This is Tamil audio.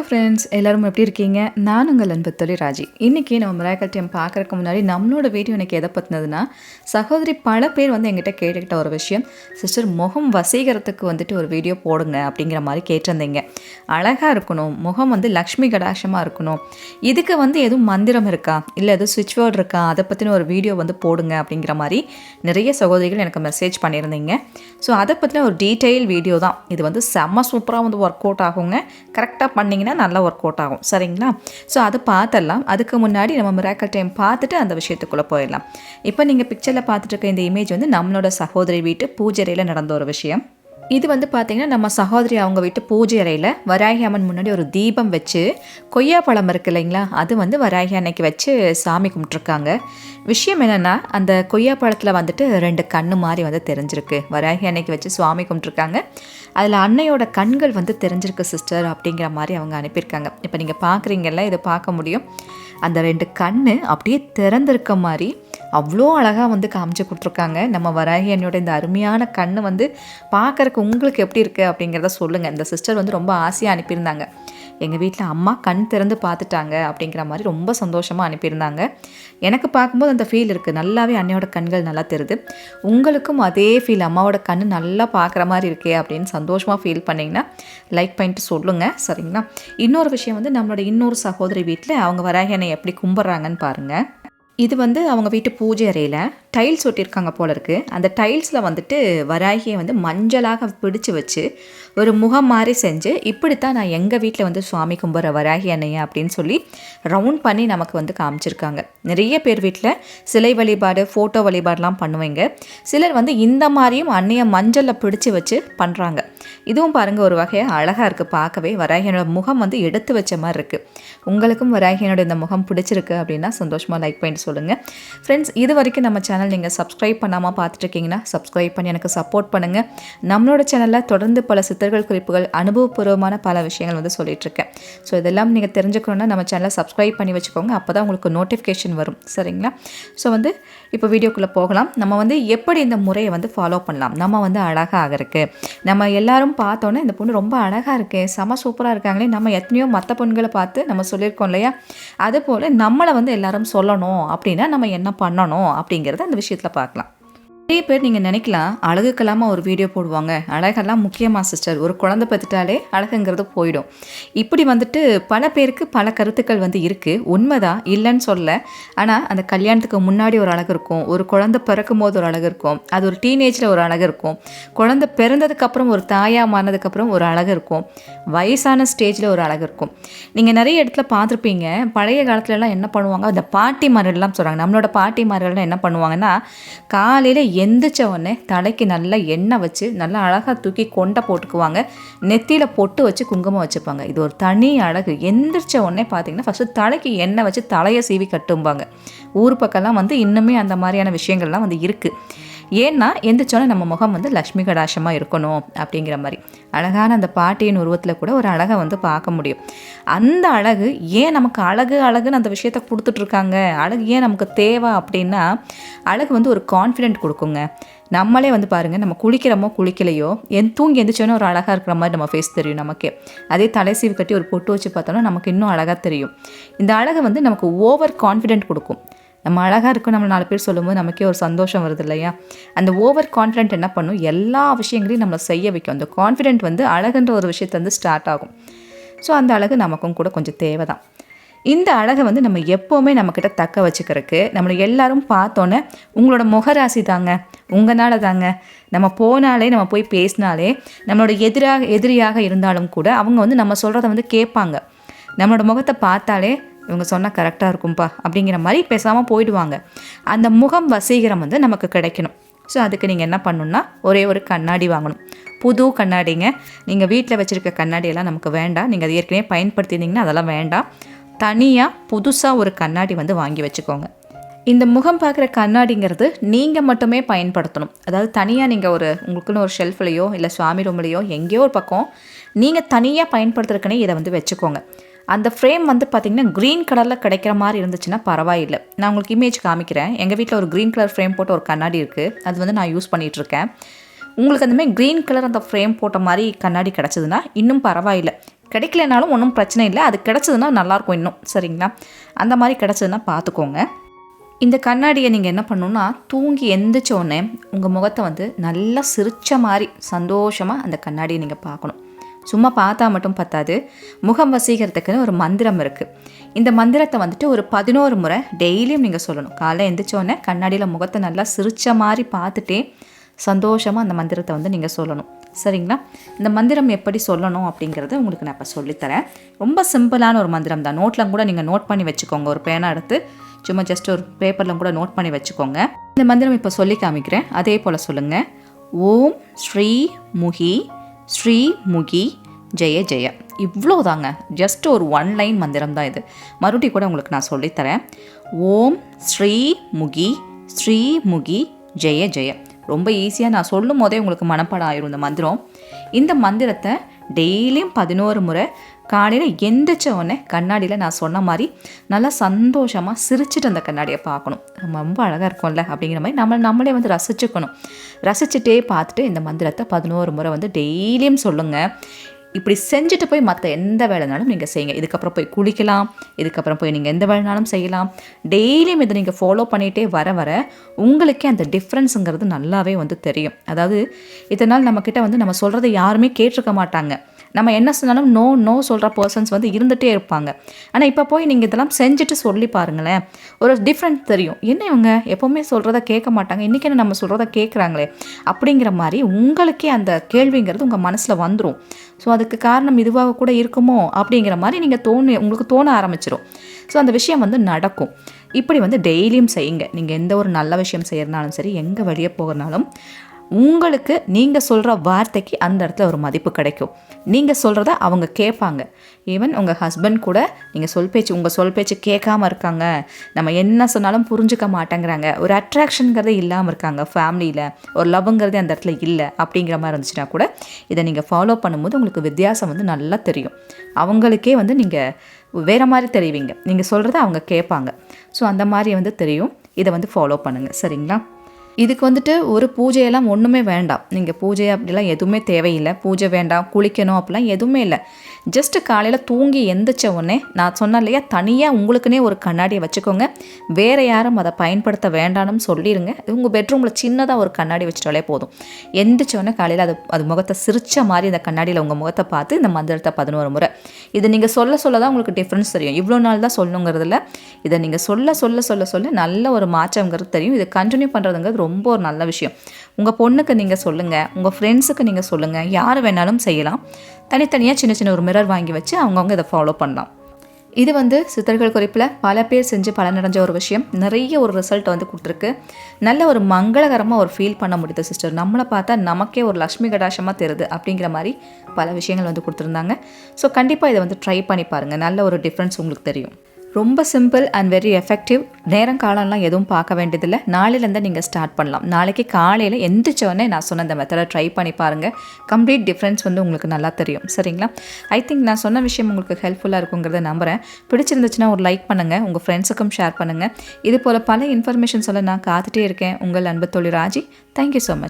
ஹலோ ஃப்ரெண்ட்ஸ் எல்லாரும் எப்படி இருக்கீங்க? நான் உங்கள் அன்பு தொழில் ராஜி. இன்றைக்கி நம்ம மிராக்கல் டைம் பார்க்குறக்கு முன்னாடி நம்மளோட வீடியோ எனக்கு எதை பற்றினதுன்னா சகோதரி பல பேர் வந்து எங்கிட்ட கேட்டுக்கிட்ட ஒரு விஷயம். சிஸ்டர் முகம் வசீகரத்துக்கு வந்துட்டு ஒரு வீடியோ போடுங்க அப்படிங்கிற மாதிரி கேட்டிருந்தீங்க. அழகாக இருக்கணும். முகம் வந்து லக்ஷ்மி கடாஷமாக இருக்கணும். இதுக்கு வந்து எதுவும் மந்திரம் இருக்கா? இல்லை எதுவும் சுவிட்ச் வேர்டு இருக்கா? அதை பற்றின ஒரு வீடியோ வந்து போடுங்க அப்படிங்கிற மாதிரி நிறைய சகோதரிகள் எனக்கு மெசேஜ் பண்ணியிருந்தீங்க. ஸோ அதை பற்றின ஒரு டீட்டெயில் வீடியோ தான். இது வந்து செம்ம சூப்பராக வந்து ஒர்க் அவுட் ஆகுங்க கரெக்டாக பண்ணிங்கன்னா நல்லா ஒர்க் அவுட் ஆகும். சரிங்களா? ஸோ அதை பார்த்துடலாம். அதுக்கு முன்னாடி நம்ம மிராக்கல் டைம் பார்த்துட்டு அந்த விஷயத்துக்குள்ளே போயிடலாம். இப்போ நீங்கள் பிக்சரில் பார்த்துட்டு இருக்க இந்த இமேஜ் வந்து நம்மளோட சகோதரி வீட்டு பூஜரையில் நடந்த ஒரு விஷயம். இது வந்து பார்த்திங்கன்னா நம்ம சகோதரி அவங்க வீட்டு பூஜை அறையில் வராகி அம்மன் முன்னாடி ஒரு தீபம் வச்சு கொய்யா பழம் இருக்கு இல்லைங்களா? அது வந்து வராகி அன்னைக்கு வச்சு சாமி கும்பிட்ருக்காங்க விஷயம் என்னென்னா அந்த கொய்யா பழத்தில் வந்துட்டு ரெண்டு கண்ணு மாதிரி வந்து தெரிஞ்சிருக்கு. வராகி அன்னைக்கு வச்சு சுவாமி கும்பிட்ருக்காங்க அதில் அன்னையோட கண்கள் வந்து தெரிஞ்சிருக்கு சிஸ்டர் அப்படிங்கிற மாதிரி அவங்க அனுப்பியிருக்காங்க. இப்போ நீங்கள் பார்க்குறீங்கல்ல இதை பார்க்க முடியும். அந்த ரெண்டு கண் அப்படியே திறந்திருக்க மாதிரி அவ்வளோ அழகாக வந்து காமிச்சு கொடுத்துருக்காங்க. நம்ம வராகி அண்ணியோட இந்த அருமையான கண் வந்து பார்க்குறக்கு உங்களுக்கு எப்படி இருக்குது அப்படிங்கிறத சொல்லுங்கள் இந்த சிஸ்டர் வந்து ரொம்ப ஆசையாக அனுப்பியிருந்தாங்க. எங்கள் வீட்டில் அம்மா கண் திறந்து பார்த்துட்டாங்க அப்படிங்கிற மாதிரி ரொம்ப சந்தோஷமாக அனுப்பியிருந்தாங்க. எனக்கு பார்க்கும்போது அந்த ஃபீல் இருக்குது நல்லாவே அன்னையோட கண்கள் நல்லா தெரியுது. உங்களுக்கும் அதே ஃபீல் அம்மாவோட கண் நல்லா பார்க்குற மாதிரி இருக்கே அப்படின்னு சந்தோஷமாக ஃபீல் பண்ணிங்கன்னா லைக் பண்ணிட்டு சொல்லுங்கள் சரிங்களா? இன்னொரு விஷயம் வந்து நம்மளோட இன்னொரு சகோதரி வீட்டில் அவங்க வராக என்னை எப்படி கும்பிட்றாங்கன்னு பாருங்கள் இது வந்து அவங்க வீட்டு பூஜை அறையில் டைல்ஸ் ஒட்டியிருக்காங்க போல இருக்குது அந்த டைல்ஸில் வந்துட்டு வராகியை வந்து மஞ்சளாக பிடிச்சு வச்சு ஒரு முகம் மாதிரி செஞ்சு இப்படித்தான் நான் எங்கள் வீட்டில் வந்து சுவாமி கும்பிட்ற வராகி அன்னைய அப்படின்னு சொல்லி ரவுண்ட் பண்ணி நமக்கு வந்து காமிச்சிருக்காங்க. நிறைய பேர் வீட்டில் சிலை வழிபாடு ஃபோட்டோ வழிபாடெலாம் பண்ணுவீங்க. சிலர் வந்து இந்த மாதிரியும் அன்னையை மஞ்சளில் பிடிச்சி வச்சு பண்ணுறாங்க இதுவும் பாருங்கள் ஒரு வகையாக அழகாக இருக்குது பார்க்கவே. வராகியனோட முகம் வந்து எடுத்து வச்ச மாதிரி இருக்குது உங்களுக்கும் வராகியனோட இந்த முகம் பிடிச்சிருக்கு அப்படின்னா சந்தோஷமாக லைக் பண்ணிட்டு சொல்லுங்கள் ஃப்ரெண்ட்ஸ் இது வரைக்கும் நம்ம சேனல் நீங்கள் சப்ஸ்கிரைப் பண்ணாமல் பார்த்துட்ருக்கீங்கன்னா சப்ஸ்கிரைப் பண்ணி எனக்கு சப்போர்ட் பண்ணுங்கள் நம்மளோட சேனலில் தொடர்ந்து பல சித்தர்கள் குறிப்புகள் அனுபவபூர்வமான பல விஷயங்கள் வந்து சொல்லிகிட்ருக்கேன் ஸோ இதெல்லாம் நீங்கள் தெரிஞ்சுக்கணுன்னா நம்ம சேனலை சப்ஸ்கிரைப் பண்ணி வச்சுக்கோங்க. அப்போ தான் உங்களுக்கு நோட்டிஃபிகேஷன் வரும். சரிங்களா? ஸோ வந்து இப்போ வீடியோக்குள்ளே போகலாம். நம்ம வந்து எப்படி இந்த முறையை வந்து ஃபாலோ பண்ணலாம்? நம்ம வந்து அழகாக இருக்குது நம்ம எல்லாரும் பார்த்தோன்னே இந்த பொண்ணு ரொம்ப அழகாக இருக்குது செம சூப்பராக இருக்காங்களே. நம்ம எத்தனையோ மற்ற பொண்களை பார்த்து நம்ம சொல்லியிருக்கோம் இல்லையா? அதுபோல் நம்மளை வந்து எல்லாரும் சொல்லணும். அப்படின்னா நம்ம என்ன பண்ணணும் அப்படிங்கிறத அந்த விஷயத்தில் பார்க்கலாம். நிறைய பேர் நீங்கள் நினைக்கலாம் அழகுக்கெல்லாமல் ஒரு வீடியோ போடுவாங்க. அழகெல்லாம் முக்கியமாக சிஸ்டர் ஒரு குழந்தை பார்த்துட்டாலே அழகுங்கிறது போயிடும். இப்படி வந்துட்டு பல பேருக்கு பல கருத்துக்கள் வந்து இருக்குது உண்மைதான் இல்லைன்னு சொல்ல ஆனால் அந்த கல்யாணத்துக்கு முன்னாடி ஒரு அழகு இருக்கும். ஒரு குழந்தை பிறக்கும் போது ஒரு அழகு இருக்கும். அது ஒரு டீனேஜில் ஒரு அழகு இருக்கும். குழந்தை பிறந்ததுக்கப்புறம் ஒரு தாயாக மாறினதுக்கப்புறம் ஒரு அழகு இருக்கும். வயசான ஸ்டேஜில் ஒரு அழகு இருக்கும். நீங்கள் நிறைய இடத்துல பார்த்துருப்பீங்க. பழைய காலத்துலலாம் என்ன பண்ணுவாங்க? அந்த பாட்டிமார்கள்லாம் சொல்கிறாங்க நம்மளோட பாட்டிமார்கள்லாம் என்ன பண்ணுவாங்கன்னா காலையில் எந்திரிச்ச உடனே தலைக்கு நல்லா எண்ணெய் வச்சு நல்லா அழகாக தூக்கி கொண்டை போட்டுக்குவாங்க. நெத்தியில் பொட்டு வச்சு குங்குமம் வச்சுப்பாங்க. இது ஒரு தனி அழகு. எந்திரிச்ச உடனே பார்த்தீங்கன்னா ஃபஸ்ட்டு தலைக்கு எண்ணெய் வச்சு தலையை சீவி கட்டும்பாங்க. ஊர் பக்கம்லாம் வந்து இன்னுமே அந்த மாதிரியான விஷயங்கள்லாம் வந்து இருக்குது ஏன்னா எந்திரிச்சோன்னே நம்ம முகம் வந்து லக்ஷ்மி கடாசமாக இருக்கணும் அப்படிங்கிற மாதிரி. அழகான அந்த பாட்டியின் உருவத்தில் கூட ஒரு அழகை வந்து பார்க்க முடியும். அந்த அழகு ஏன் நமக்கு அழகு அழகுன்னு அந்த விஷயத்த கொடுத்துட்ருக்காங்க? அழகு ஏன் நமக்கு தேவை அப்படின்னா அழகு வந்து ஒரு கான்ஃபிடென்ட் கொடுக்குங்க. நம்மளே வந்து பாருங்கள் நம்ம குளிக்கிறோமோ குளிக்கலையோ என் தூங்கி எந்திரிச்சோன்னே ஒரு அழகாக இருக்கிற மாதிரி நம்ம ஃபேஸ் தெரியும் நமக்கு. அதே தலை சீவு கட்டி ஒரு பொட்டு வச்சு பார்த்தோன்னா நமக்கு இன்னும் அழகாக தெரியும். இந்த அழகு வந்து நமக்கு ஓவர் கான்ஃபிடென்ட் கொடுக்கும். நம்ம அழகாக இருக்கும் நம்ம நாலு பேர் சொல்லும்போது நமக்கே ஒரு சந்தோஷம் வருது இல்லையா? அந்த ஓவர் கான்ஃபிடென்ட் என்ன பண்ணும்? எல்லா விஷயங்களையும் நம்மளை செய்ய வைக்கும். அந்த கான்ஃபிடென்ட் வந்து அழகுன்ற ஒரு விஷயத்தை வந்து ஸ்டார்ட் ஆகும். ஸோ அந்த அழகு நமக்கும் கூட கொஞ்சம் தேவை தான் இந்த அழகை வந்து நம்ம எப்போவுமே நம்மக்கிட்ட தக்க வச்சுக்கிறதுக்கு நம்மளை எல்லாரும் பார்த்தோன்னே உங்களோட முகராசி தாங்க உங்களால் தாங்க. நம்ம போனாலே நம்ம போய் பேசினாலே நம்மளோட எதிராக எதிரியாக இருந்தாலும் கூட அவங்க வந்து நம்ம சொல்கிறத வந்து கேட்பாங்க. நம்மளோட முகத்தை பார்த்தாலே இவங்க சொன்னால் கரெக்டாக இருக்கும்ப்பா அப்படிங்கிற மாதிரி பேசாமல் போயிடுவாங்க. அந்த முகம் வசீகரம் வந்து நமக்கு கிடைக்கணும். ஸோ அதுக்கு நீங்கள் என்ன பண்ணணுன்னா ஒரே ஒரு கண்ணாடி வாங்கணும். புது கண்ணாடிங்க. நீங்கள் வீட்டில் வச்சுருக்க கண்ணாடியெல்லாம் நமக்கு வேண்டாம். நீங்கள் அது ஏற்கனவே பயன்படுத்தியிருந்தீங்கன்னா அதெல்லாம் வேண்டாம். தனியாக புதுசாக ஒரு கண்ணாடி வந்து வாங்கி வச்சுக்கோங்க. இந்த முகம் பார்க்குற கண்ணாடிங்கிறது நீங்கள் மட்டுமே பயன்படுத்தணும். அதாவது தனியாக நீங்கள் ஒரு உங்களுக்குன்னு ஒரு ஷெல்ஃப்லேயோ இல்லை சுவாமி ரூம்லேயோ எங்கேயோ ஒரு பக்கம் நீங்கள் தனியாக பயன்படுத்துறதுக்குன்னே இதை வந்து வச்சுக்கோங்க. அந்த ஃப்ரேம் வந்து பார்த்திங்கன்னா க்ரீன் கலரில் கிடைக்கிற மாதிரி இருந்துச்சுன்னா பரவாயில்லை. நான் உங்களுக்கு இமேஜ் காமிக்கிறேன். எங்கள் வீட்டில் ஒரு க்ரீன் கலர் ஃப்ரேம் போட்ட ஒரு கண்ணாடி இருக்குது அது வந்து நான் யூஸ் பண்ணிகிட்ருக்கேன் உங்களுக்கு அந்த மாதிரி க்ரீன் கலர் அந்த ஃப்ரேம் போட்ட மாதிரி கண்ணாடி கிடச்சிதுன்னா இன்னும் பரவாயில்லை. கிடைக்கலனாலும் ஒன்றும் பிரச்சனை இல்லை. அது கிடச்சதுன்னா நல்லாயிருக்கும் இன்னும். சரிங்களா? அந்த மாதிரி கிடச்சதுன்னா பார்த்துக்கோங்க. இந்த கண்ணாடியை நீங்கள் என்ன பண்ணணுன்னா தூங்கி எந்திரிச்ச உடனே உங்கள் முகத்தை வந்து நல்லா சிரிச்ச மாதிரி சந்தோஷமாக அந்த கண்ணாடியை நீங்கள் பார்க்கணும். சும்மா பார்த்தா மட்டும் பத்தாது. முகம் வசீகரத்துக்குன்னு ஒரு மந்திரம் இருக்குது இந்த மந்திரத்தை வந்துட்டு ஒரு பதினோரு முறை டெய்லியும் நீங்கள் சொல்லணும். காலை எந்திரிச்சோடனே கண்ணாடியில் முகத்தை நல்லா சிரிச்ச மாதிரி பார்த்துட்டே சந்தோஷமாக அந்த மந்திரத்தை வந்து நீங்கள் சொல்லணும். சரிங்களா? இந்த மந்திரம் எப்படி சொல்லணும் அப்படிங்கிறத உங்களுக்கு நான் இப்போ சொல்லித்தரேன். ரொம்ப சிம்பிளான ஒரு மந்திரம் தான். நோட்டில் கூட நீங்கள் நோட் பண்ணி வச்சுக்கோங்க. ஒரு பேனா எடுத்து சும்மா ஜஸ்ட் ஒரு பேப்பரில் கூட நோட் பண்ணி வச்சுக்கோங்க. இந்த மந்திரம் இப்போ சொல்லி காமிக்கிறேன். அதே போல் சொல்லுங்கள் ஓம் ஸ்ரீ முகி ஸ்ரீ முகி ஜெய ஜெய. இவ்வளோ தாங்க ஜஸ்ட் ஒரு ஒன் லைன் மந்திரம் தான் இது. மறுபடியும் கூட உங்களுக்கு நான் சொல்லித்தரேன். ஓம் ஸ்ரீ முகி ஸ்ரீ முகி ஜெய ஜெய. ரொம்ப ஈஸியாக நான் சொல்லும் போதே உங்களுக்கு மனப்பாடம் ஆயிரும் இந்த மந்திரம். இந்த மந்திரத்தை டெய்லியும் பதினோரு முறை காலையில் எந்திரிச்ச உடனே கண்ணாடியில் நான் சொன்ன மாதிரி நல்லா சந்தோஷமாக சிரிச்சிட்டு அந்த கண்ணாடியை பார்க்கணும். ரொம்ப அழகாக இருக்கும்ல அப்படிங்கிற மாதிரி நம்ம நம்மளே வந்து ரசிச்சுக்கணும். ரசிச்சுட்டே பார்த்துட்டு இந்த மந்திரத்தை பதினோரு முறை வந்து டெய்லியும் சொல்லுங்கள் இப்படி செஞ்சுட்டு போய் மற்ற எந்த வேலைனாலும் நீங்கள் செய்யுங்க. இதுக்கப்புறம் போய் குளிக்கலாம் இதுக்கப்புறம் போய் நீங்கள் எந்த வேலைனாலும் செய்யலாம். டெய்லியும் இதை நீங்கள் ஃபாலோ பண்ணிகிட்டே வர வர உங்களுக்கே அந்த டிஃப்ரென்ஸுங்கிறது நல்லாவே வந்து தெரியும். அதாவது இதனால் நம்மக்கிட்ட வந்து நம்ம சொல்கிறத யாருமே கேட்டிருக்க மாட்டாங்க. நம்ம என்ன சொன்னாலும் நோ நோ சொல்கிற பர்சன்ஸ் வந்து இருந்துகிட்டே இருப்பாங்க. ஆனால் இப்போ போய் நீங்கள் இதெல்லாம் செஞ்சுட்டு சொல்லி பாருங்களேன். ஒரு டிஃப்ரெண்ட் தெரியும். என்ன இவங்க? எப்போவுமே சொல்கிறத கேட்க மாட்டாங்க. இன்றைக்கி என்ன நம்ம சொல்கிறத கேட்குறாங்களே? அப்படிங்கிற மாதிரி உங்களுக்கே அந்த கேள்விங்கிறது உங்கள் மனசில் வந்துடும் ஸோ அதுக்கு காரணம் இதுவாக கூட இருக்குமோ? அப்படிங்கிற மாதிரி நீங்கள் தோணு உங்களுக்கு தோண ஆரம்பிச்சிடும் ஸோ அந்த விஷயம் வந்து நடக்கும். இப்படி வந்து டெய்லியும் செய்யுங்க. நீங்கள் எந்த ஒரு நல்ல விஷயம் செய்கிறனாலும் சரி எங்கே வெளியே போகிறனாலும் உங்களுக்கு நீங்கள் சொல்கிற வார்த்தைக்கு அந்த இடத்துல ஒரு மதிப்பு கிடைக்கும். நீங்கள் சொல்கிறத அவங்க கேட்பாங்க. ஈவன் உங்கள் ஹஸ்பண்ட் கூட நீங்கள் சொல் பேச்சு உங்கள் சொல் பேச்சு கேட்காம இருக்காங்க. நம்ம என்ன சொன்னாலும் புரிஞ்சுக்க மாட்டேங்கிறாங்க. ஒரு அட்ராக்ஷனுங்கிறதே இல்லாமல் இருக்காங்க ஃபேமிலியில் ஒரு லவ்ங்கிறதே அந்த இடத்துல இல்லை அப்படிங்கிற மாதிரி இருந்துச்சுன்னா கூட இதை நீங்கள் ஃபாலோ பண்ணும்போது உங்களுக்கு வித்தியாசம் வந்து நல்லா தெரியும். அவங்களுக்கே வந்து நீங்கள் வேறு மாதிரி தெரிவிங்க. நீங்கள் சொல்கிறத அவங்க கேட்பாங்க. ஸோ அந்த மாதிரி வந்து தெரியும். இதை வந்து ஃபாலோ பண்ணுங்கள் சரிங்களா? இதுக்கு வந்துட்டு ஒரு பூஜையெல்லாம் ஒன்றுமே வேண்டாம். நீங்கள் பூஜை அப்படிலாம் எதுவுமே தேவையில்லை. பூஜை வேண்டாம் குளிக்கணும் அப்படிலாம் எதுவுமே இல்லை. ஜஸ்ட்டு காலையில் தூங்கி எந்திரிச்ச உடனே நான் சொன்னேன் இல்லையா தனியாக உங்களுக்குனே ஒரு கண்ணாடியை வச்சுக்கோங்க. வேறு யாரும் அதை பயன்படுத்த வேண்டாம்னு சொல்லிடுங்க உங்கள் பெட்ரூமில் சின்னதாக ஒரு கண்ணாடி வச்சுட்டாலே போதும். எந்திரிச்ச உடனே காலையில் அது அது முகத்தை சிரித்த மாதிரி அந்த கண்ணாடியில் உங்கள் முகத்தை பார்த்து இந்த மந்திரத்தை பதினோரு முறை. இது நீங்கள் சொல்ல சொல்ல தான் உங்களுக்கு டிஃப்ரென்ஸ் தெரியும். இவ்வளோ நாள் தான் சொல்லணுங்கிறதுல இதை நீங்கள் சொல்ல சொல்ல சொல்ல சொல்ல நல்ல ஒரு மாற்றங்கிறது தெரியும். இதை கண்டினியூ பண்ணுறதுங்கிறது ரொம்ப ஒரு நல்ல விஷயம். உங்கள் பொண்ணுக்கு நீங்கள் சொல்லுங்கள் உங்கள் ஃப்ரெண்ட்ஸுக்கு நீங்கள் சொல்லுங்கள் யார் வேணாலும் செய்யலாம். தனித்தனியாக சின்ன சின்ன ஒரு மிரர் வாங்கி வச்சு அவங்கவுங்க இதை ஃபாலோ பண்ணலாம். இது வந்து சித்தர்கள் குறிப்பில் பல பேர் செஞ்சு பலனடைஞ்ச ஒரு விஷயம். நிறைய ஒரு ரிசல்ட் வந்து கொடுத்துருக்கு. நல்ல ஒரு மங்களகரமாக ஒரு ஃபீல் பண்ண முடியுது சிஸ்டர் நம்மளை பார்த்தா நமக்கே ஒரு லக்ஷ்மி கடாஷமாக தெரியுது அப்படிங்கிற மாதிரி பல விஷயங்கள் வந்து கொடுத்துருந்தாங்க. ஸோ கண்டிப்பாக இதை வந்து ட்ரை பண்ணி பாருங்கள் நல்ல ஒரு டிஃப்ரென்ஸ் உங்களுக்கு தெரியும். ரொம்ப சிம்பிள் அண்ட் வெரி எஃபெக்டிவ் நேரம் காலம்லாம் எதுவும் பார்க்க வேண்டியதில்லை. நாளையிலேருந்து நீங்கள் ஸ்டார்ட் பண்ணலாம். நாளைக்கு காலையில் எந்திரிச்சோடனே நான் சொன்ன அந்த மெத்தடை ட்ரை பண்ணி பாருங்கள் கம்ப்ளீட் டிஃப்ரென்ஸ் வந்து உங்களுக்கு நல்லா தெரியும். சரிங்களா? ஐ திங்க் நான் சொன்ன விஷயம் உங்களுக்கு ஹெல்ப்ஃபுல்லாக இருக்குங்கிறத நம்புகிறேன் பிடிச்சிருந்துச்சுன்னா ஒரு லைக் பண்ணுங்கள் உங்கள் ஃப்ரெண்ட்ஸுக்கும் ஷேர் பண்ணுங்கள் இது போல் பல இன்ஃபர்மேஷன் சொல்ல நான் காத்துட்டே இருக்கேன். உங்கள் அன்பு தொழில் ராஜி. Thank you so much